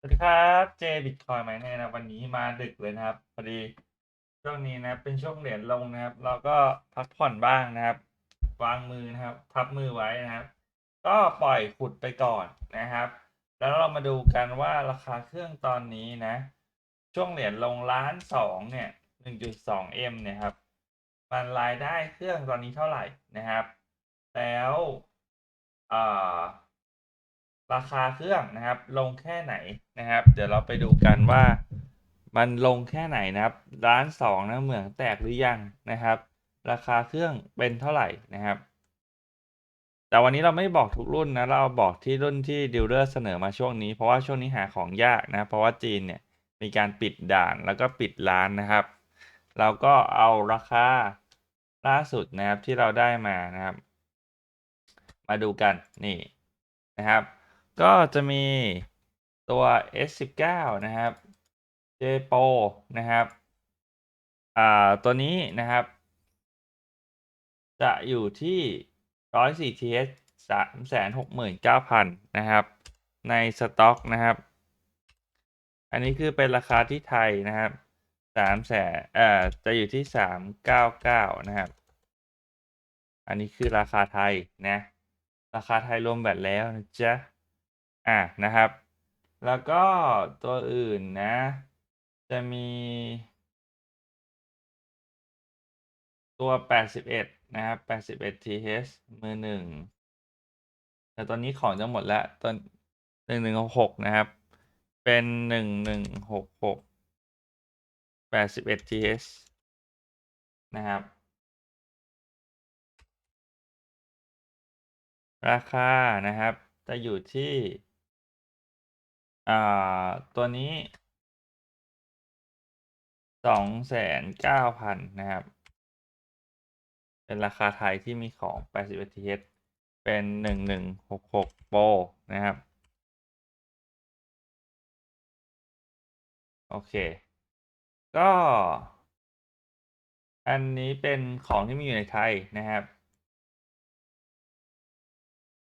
สวัสดีครับเจบิตคอยไหมเนี่ยนะวันนี้มาดึกเลยนะครับพอดีช่วงนี้นะเป็นช่วงเหรียญลงนะครับ เราก็พักผ่อนบ้างนะครับ วางมือนะครับ ทับมือไว้นะครับ ก็ปล่อยขุดไปก่อนนะครับ แล้วเรามาดูกันว่าราคาเครื่องตอนนี้นะ ช่วงเหรียญลงล้านสองเนี่ยหนึ่งจุดสองเอ็มเนี่ยครับ มันรายได้เครื่องตอนนี้เท่าไหร่นะครับ แล้วอ่า ราคาเครื่องนะครับ ลงแค่ไหนนะครับ เดี๋ยวเราไปดูกันว่า มันลงแค่ไหนนะครับร้านสองนะเหมืองแตกหรือยังนะครับ ราคาเครื่องเป็นเท่าไหร่นะครับ แต่วันนี้เราไม่บอกทุกรุ่นนะเราบอกที่รุ่นที่ดีลเลอร์เสนอมาช่วงนี้เพราะว่าช่วงนี้หาของยากนะเพราะว่าจีนเนี่ยมีการปิดด่านแล้วก็ปิดร้านนะครับ เราก็เอาราคาล่าสุดนะครับที่เราได้มานะครับ มาดูกันนี่นะครับ ก็จะมีตัว S19 นะครับ JPO นะครับ อ่า ตัวนี้นะครับ จะอยู่ที่104 TH 369,000 นะครับ ในสต็อกนะครับ อันนี้คือเป็นราคาที่ไทยนะครับ3แสนเอ่อ จะอยู่ที่ 399 นะครับ อันนี้คือราคาไทยนะ ราคาไทยรวมแบตแล้วนะจ๊ะ อะนะครับ แล้วก็ตัวอื่นนะ จะมี ตัว 81 นะครับ 81 TH มือหนึ่งแต่ตอนนี้ของจะหมดแล้วตอน1166นะครับ เป็น1166 81 TH นะครับ ราคานะครับ จะอยู่ที่ อ่า ตัวนี้209,000นนะครับ เป็นราคาไทยที่มีของ81 TH เป็น1166 Pro นะครับ โอเค ก็ อันนี้เป็นของที่มีอยู่ในไทยนะครับ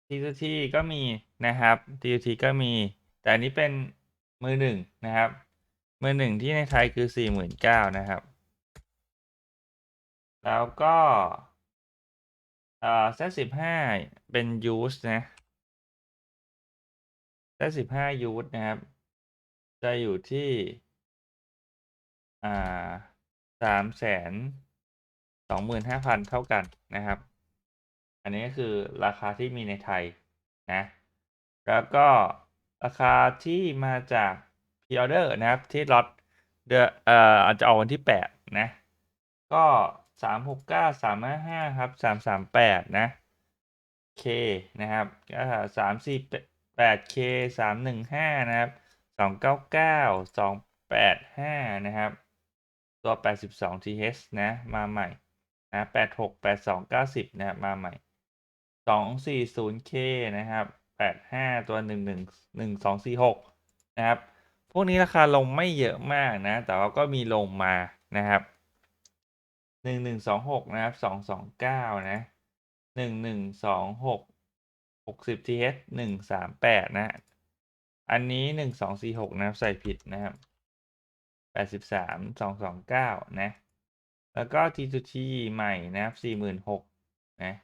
T2T ก็มีนะครับ T2T ก็มี แต่อันนี้เป็นมือหนึ่งนะครับ มือหนึ่งที่ในไทยคือ 49,000นะครับ แล้วก็เอ่อ Z15 เป็น Use นะ Z15 Use นะครับ จะอยู่ที่อ่า325,000เท่ากันนะครับ อันนี้ก็คือราคาที่มีในไทยนะ แล้วก็ ราคาที่มาจากพรีออเดอร์นะครับ ที่ล็อตเดอเอ่ออาจจะออกวันที่แปดนะ ก็สามหกเก้าสามห้าห้าครับสามสามแปดนะเคนะครับก็สามสี่แปดเคสามหนึ่งห้านะครับสองเก้าเก้าสองแปดห้านะครับ ตัวแปดสิบสอง th นะ มาใหม่นะแปดหกแปดสองเก้าสิบนะครับมาใหม่สองสี่ศูนย์เคนะครับ 85 ตัว 11 1246 นะครับ พวกนี้ราคาลงไม่เยอะมากนะ แต่ว่าก็มีลงมานะครับ 1126 นะครับ 229 นะ 1126 60 TH 138 นะ อันนี้ 1246 นะครับ ใส่ผิดนะครับ 83 229 นะ แล้วก็ T2T ใหม่นะครับ 46,000นะ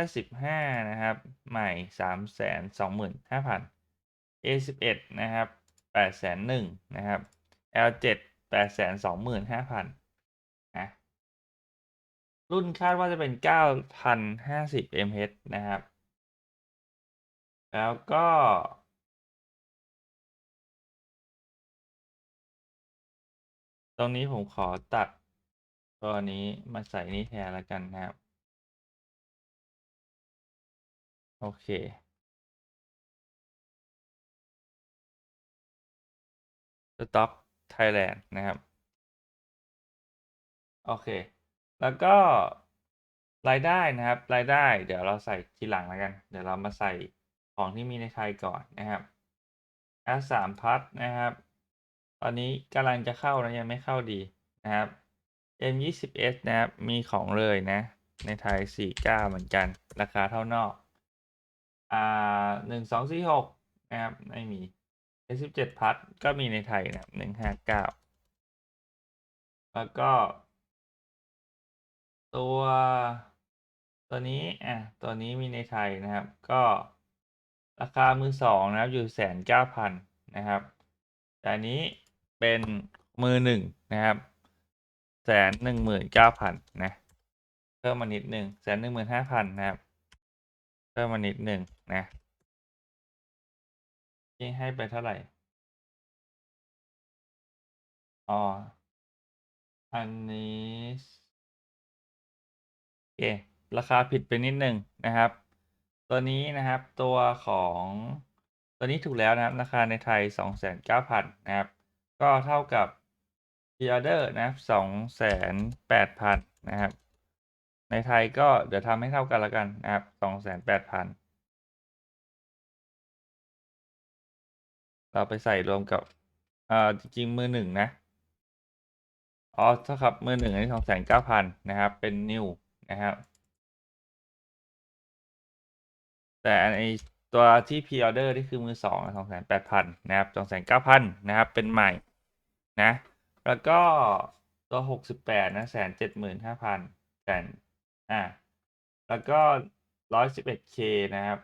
ถ้า 15 นะครับ ใหม่ 325,000 A11 นะครับ801,000นะครับ L7 825,000นะรุ่นคาดว่าจะเป็น 9,050 mH นะครับ แล้วก็ ตรงนี้ผมขอตัดตัวนี้มาใส่นี่แทนแล้วกันนะครับ โอเค Stock Thailand นะครับ โอเค แล้วก็รายได้นะครับ รายได้เดี๋ยวเราใส่ทีหลังแล้วกัน เดี๋ยวเรามาใส่ของที่มีในไทยก่อนนะครับ R3 พัทนะครับ ตอนนี้กำลังจะเข้านะยังไม่เข้าดีนะครับ M20S นะครับ มีของเลยนะ ในไทย 49 เหมือนกัน ราคาเท่านอก อ่า1246นะครับ ไม่มี S17 พัทก็มีในไทยนะครับหนึ่งห้าเก้าแล้วก็ ตัวตัวนี้อะตัวนี้มีในไทยนะครับ ก็ราคามือสองนะครับ อยู่แสนเก้าพันนะครับ แต่นี้เป็นมือหนึ่งนะครับแสนหนึ่งหมื่นเก้าพันนะ เพิ่มมานิดหนึ่งแสนหนึ่งหมื่นห้าพันนะครับ พิ่มมานิดหนึ่งนะนี่งให้ไปเท่าไหร่ อ๋อ อันนี้โอเคราคาผิดไปนิดหนึ่งนะครับ ตัวนี้นะครับตัวของตัวนี้ถูกแล้วนะครับ ราคาในไทยสองแสนเก้าพันะครับ ก็เท่ากับ p ีออเดอร์นะครับสองแสนแปดพันนะครับ ในไทยก็เดี๋ยวทำให้เท่ากันละกันนะครับสองแสนแปดพันเราไปใส่รวมกับอ่าจริงมือหนึ่งนะ อ๋อเท่ากับมือหนึ่งอันนี้สองแสนเก้าพันนะครับ เป็นนิวนะครับ แต่อันไอตัวที่พีออเดอร์นี่คือมือสองสองแสนแปดพันนะครับสองแสนเก้าพันนะครับ เป็นใหม่นะ แล้วก็ตัวหกสิบแปดนะแสนเจ็ดหมื่นห้าพันแสน อ่าแล้วก็ร้อยสิบเอ็ดเคนะครับ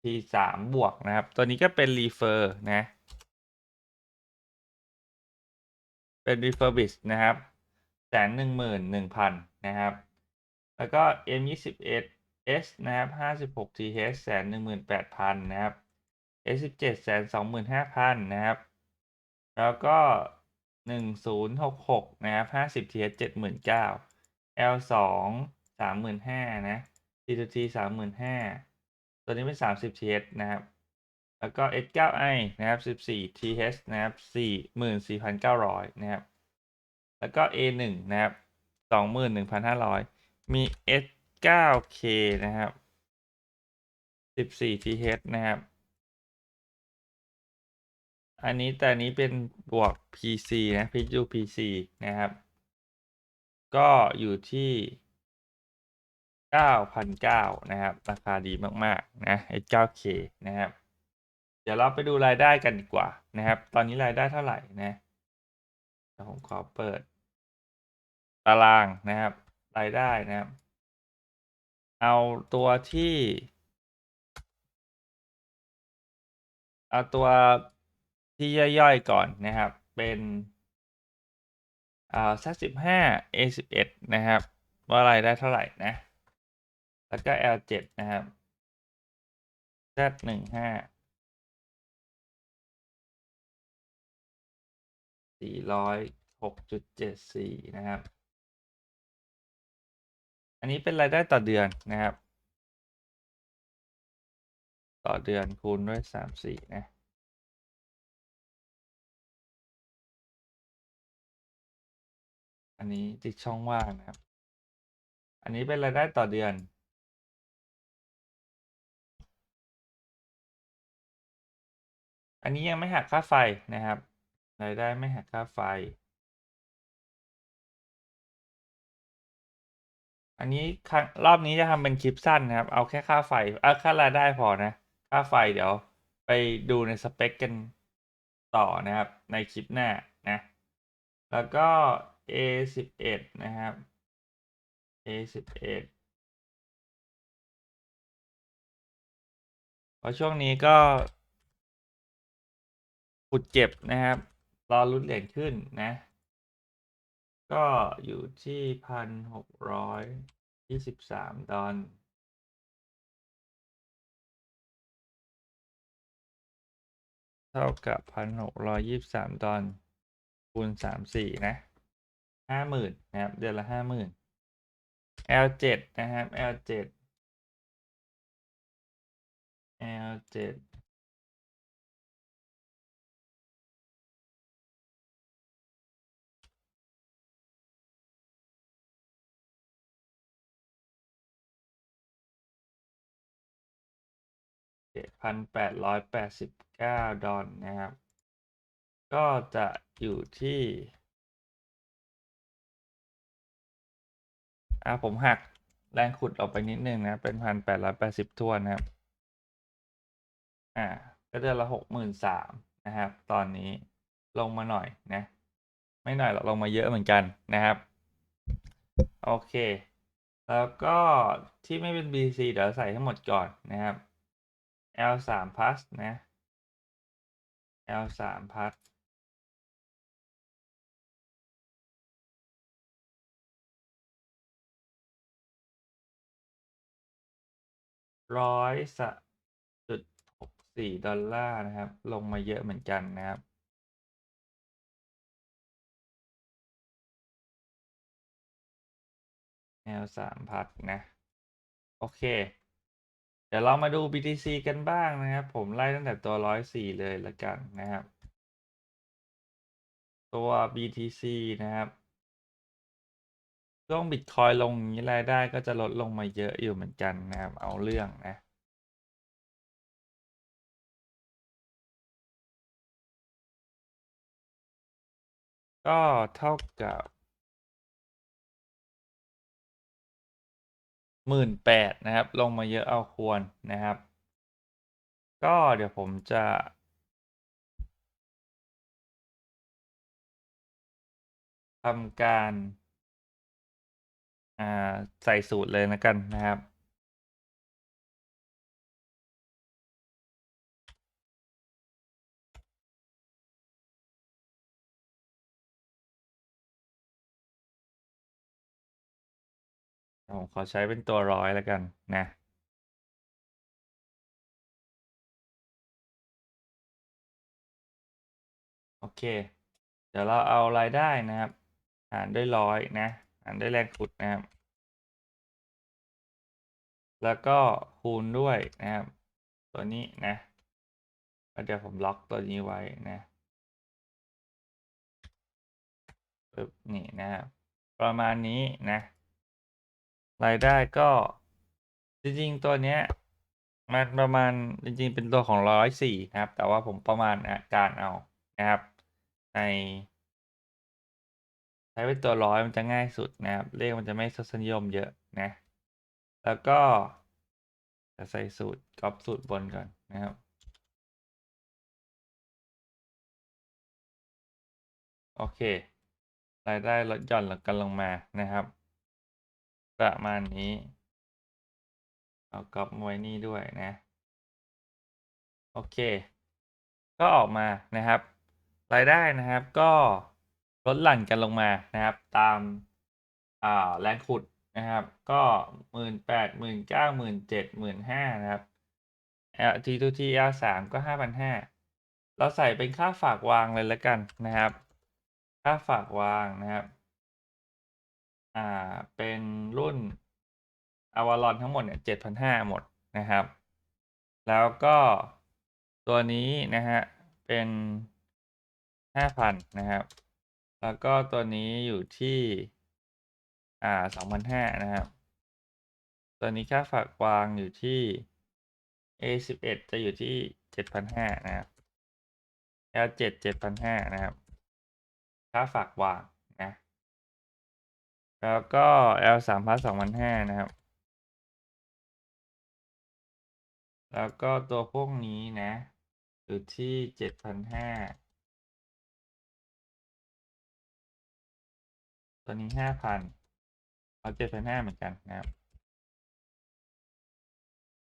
P สามบวกนะครับ ตัวนี้ก็เป็นรีเฟอร์นะ เป็น refurbish นะครับแสนหนึ่งหมื่นหนึ่งพันนะครับ แล้วก็ M ยี่สิบเอ็ด S นะครับห้าสิบหก TH แสนหนึ่งหมื่นแปดพันนะครับ S สิบเจ็ดแสนสองหมื่นห้าพันนะครับ แล้วก็หนึ่งศูนย์หกหกนะครับห้าสิบ TH เจ็ดหมื่นเก้า L สามหมื่นห้านะ TTT สามหมื่นห้าตัวนี้เป็นสามสิบ TH นะครับ แล้วก็ S9i นะครับ14 TH นะครับ44,900นสี่พันเก้าร้อยนะครับ แล้วก็ A1 นะครับ21,500มี S9K นะครับ14 TH นะครับ อันนี้แต่นนี้เป็นบวก PC นะ PU PC นะครับ ก็อยู่ที่ 9,900นะครับ ราคาดีมากๆนะ S9K นะครับ เดี๋ยวเราไปดูรายได้กันดีกว่านะครับ ตอนนี้รายได้เท่าไหร่นะเดี๋ยวผมขอเปิด ตารางนะครับ รายได้นะครับ เอาตัวที่ เอาตัวที่ย่อยๆก่อนนะครับ เป็นอ่าสักสิบห้า A สิบเอ็ดนะครับ ว่ารายได้เท่าไหร่นะ แล้วก็ L เจ็ดนะครับ Z หนึ่งห้าสี่ร้อยหกจุดเจ็ดสี่นะครับ อันนี้เป็นรายได้ต่อเดือนนะครับ ต่อเดือนคูณด้วยสามสี่นะอันนี้ติดช่องว่างนะครับ อันนี้เป็นรายได้ต่อเดือน อันนี้ยังไม่หักค่าไฟนะครับรายได้ไม่หักค่าไฟ อันนี้ครั้งรอบนี้จะทำเป็นคลิปสั้นนะครับ เอาแค่ค่าไฟเอาค่ารายได้พอนะ ค่าไฟเดี๋ยวไปดูในสเปคกันต่อนะครับ ในคลิปหน้านะ แล้วก็ A สิบเอ็ดนะครับ A สิบเอ็ดเพราะช่วงนี้ก็ ขุดเก็บนะครับ รอรุ่นเหรียญขึ้นนะ ก็อยู่ที่พันหกร้อยยี่สิบสามดอลเท่ากับพันหกร้อยยี่สิบสามดอลคูณสามสี่นะห้าหมื่นนะครับ เดือนละห้าหมื่น L7 นะครับ L7 L7 พันแปดร้อยแปดสิบเก้าดอลนะครับ ก็จะอยู่ที่ อ่าผมหักแรงขุดออกไปนิดนึงนะ เป็นพันแปดร้อยแปดสิบทวนนะครับ อ่า ก็เดือนละหกหมื่นสามนะครับ ตอนนี้ลงมาหน่อยนะ ไม่หน่อยหรอกลงมาเยอะเหมือนกันนะครับ โอเค แล้วก็ที่ไม่เป็น BC เดี๋ยวใส่ทั้งหมดก่อนนะครับ L3 plus นะ L3 plus ร้อยสจุดหกสี่ดอลลาร์นะครับ ลงมาเยอะเหมือนกันนะครับ แนวสามพัดนะ โอเค ดี๋ยวเรามาดู BTC กันบ้างนะครับ ผมไล่ตั้งแต่ตัวร้อยสี่เลยละกันนะครับ ตัว BTC นะครับช่วงบิตคอยลงอย่างนี้รายได้ก็จะลดลงมาเยอะอยู่เหมือนกันนะครับ เอาเรื่องนะก็เท่ากับ หมื่นแปดนะครับ ลงมาเยอะเอาควรนะครับ ก็เดี๋ยวผมจะ ทำการ อ่า ใส่สูตรเลยนะกันนะครับ ผมขอใช้เป็นตัวร้อยแล้วกันนะ โอเค เดี๋ยวเราเอารายได้นะครับ หารด้วยร้อยนะหารด้วยแรงขุดนะครับ แล้วก็คูณด้วยนะครับ ตัวนี้นะแล้วเดี๋ยวผมล็อกตัวนี้ไว้นะปึ๊บนี่นะครับประมาณนี้นะ รายได้ก็จริงๆ ตัวเนี้ยมันประมาณจริงๆ เป็นตัวของร้อยสี่นะครับ แต่ว่าผมประมาณอาการเอานะครับ ใน ใช้เป็นตัวร้อยมันจะง่ายสุดนะครับ เลขมันจะไม่ทศนิยมเยอะนะ แล้วก็จะใส่สูตรก๊อปสูตรบนก่อนนะครับโอเค รายได้ลดหย่อนกันลงมานะครับ ประมาณนี้ เอาก๊อปไว้นี่ด้วยนะ โอเค ก็ออกมานะครับ รายได้นะครับก็ลดหลั่นกันลงมานะครับ ตามอ่าแรงขุดนะครับ ก็หมื่นแปดหมื่นเก้าหมื่นเจ็ดหมื่นห้านะครับ L T 2 T L สามก็ห้าพันห้าเราใส่เป็นค่าฝากวางเลยแล้วกันนะครับ ค่าฝากวางนะครับ อ่าเป็นรุ่นอวารอนทั้งหมดเนี่ยเจ็ดพันห้าหมดนะครับ แล้วก็ตัวนี้นะฮะเป็นห้าพันนะครับ แล้วก็ตัวนี้อยู่ที่อ่าสองพันห้านะครับตัวนี้ค่าฝากวางอยู่ที่ A สิบเอ็ดจะอยู่ที่เจ็ดพันห้านะครับ L เจ็ดเจ็ดพันห้านะครับ ค่าฝากวาง แล้วก็ L สามพันสองพันห้านะครับ แล้วก็ตัวพวกนี้นะ อยู่ที่เจ็ดพันห้าตัวนี้ห้าพันเอาเจ็ดพันห้าเหมือนกันนะครับ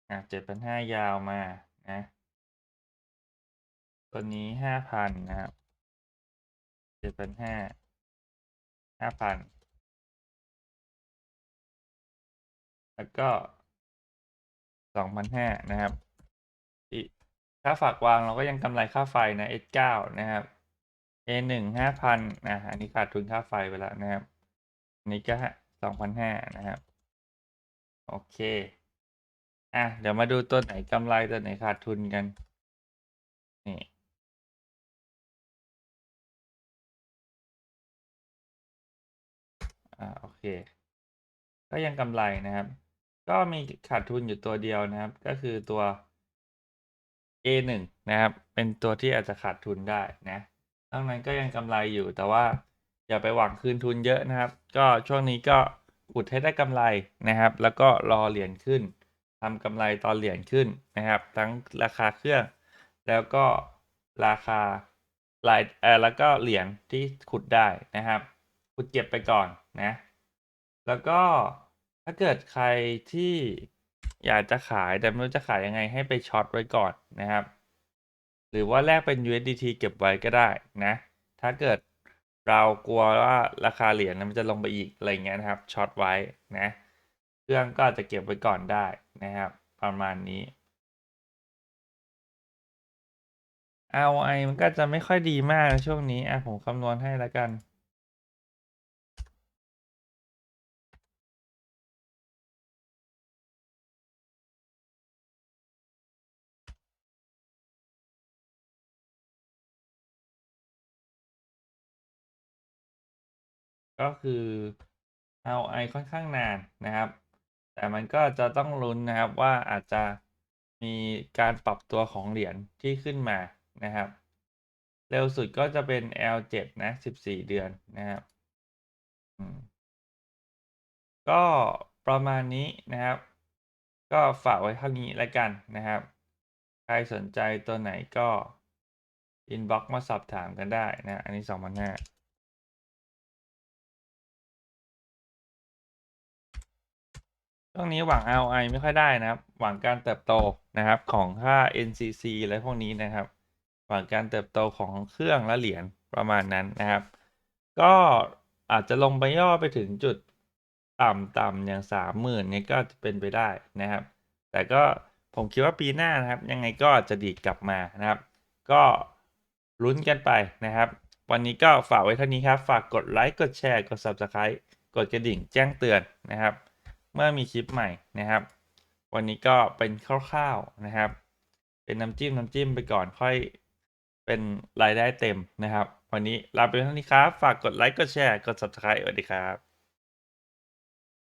อะเจ็ดพันห้ายาวมานะ ตัวนี้ห้าพันนะครับเจ็ดพันห้าห้าพัน แล้วก็สองพันห้านะครับค่าฝากวางเราก็ยังกำไรค่าไฟนะ S9 นะครับ A1 ห้าพันนะอันนี้ขาดทุนค่าไฟไปแล้วนะครับอันนี้ก็สองพันห้านะครับ โอเค อะ เดี๋ยวมาดูตัวไหนกำไรตัวไหนขาดทุนกัน นี่ อ่าโอเค ก็ยังกำไรนะครับ ก็มีขาดทุนอยู่ตัวเดียวนะครับ ก็คือตัว A1 นะครับ เป็นตัวที่อาจจะขาดทุนได้นะนอกนั้นก็ยังกำไรอยู่แต่ว่าอย่าไปหวังคืนทุนเยอะนะครับ ก็ช่วงนี้ก็อุดให้ได้กำไรนะครับ แล้วก็รอเหรียญขึ้นทำกำไรตอนเหรียญขึ้นนะครับ ทั้งราคาเครื่อง แล้วก็ราคารายเออแล้วก็เหรียญที่ขุดได้นะครับ ขุดเก็บไปก่อนนะ แล้วก็ ถ้าเกิดใครที่อยากจะขายแต่ไม่รู้จะขายยังไงให้ไปช็อตไว้ก่อนนะครับ หรือว่าแลกเป็น USDT เก็บไว้ก็ได้นะ ถ้าเกิดเรากลัวว่าราคาเหรียญมันจะลงไปอีกอะไรเงี้ยนะครับช็อตไว้นะเครื่องก็จะเก็บไว้ก่อนได้นะครับ ประมาณนี้ ROI มันก็จะไม่ค่อยดีมากในช่วงนี้อะผมคำนวณให้แล้วกัน ก็คือ ROI ค่อนข้างนานนะครับ แต่มันก็จะต้องลุ้นนะครับว่าอาจจะมีการปรับตัวของเหรียญที่ขึ้นมานะครับ เร็วสุดก็จะเป็น L7 นะ 14 เดือนนะครับอืมก็ประมาณนี้นะครับ ก็ฝากไว้เท่านี้แล้วกันนะครับ ใครสนใจตัวไหนก็ inbox มาสอบถามกันได้นะ อันนี้ 2,500 ช่วงนี้หวัง ROI ไม่ค่อยได้นะครับ หวังการเติบโตนะครับของค่า NCC อะไรพวกนี้นะครับ หวังการเติบโตของเครื่องและเหรียญประมาณนั้นนะครับ ก็อาจจะลงไปย่อไปถึงจุดต่ำต่ำอย่างสามหมื่นเนี่ยก็จะเป็นไปได้นะครับ แต่ก็ผมคิดว่าปีหน้านะครับ ยังไงก็จะดีดกลับมานะครับ ก็ลุ้นกันไปนะครับ วันนี้ก็ฝากไว้เท่านี้ครับ ฝากกดไลค์กดแชร์กด Subscribe กดกระดิ่งแจ้งเตือนนะครับ เมื่อมีคลิปใหม่นะครับ วันนี้ก็เป็นคร่าวๆนะครับ เป็นน้ำจิ้มน้ำจิ้มไปก่อนค่อยเป็นรายได้เต็มนะครับ วันนี้ลาไปเท่านี้ครับ ฝากกดไลค์กดแชร์กด subscribe สวัสดีครับ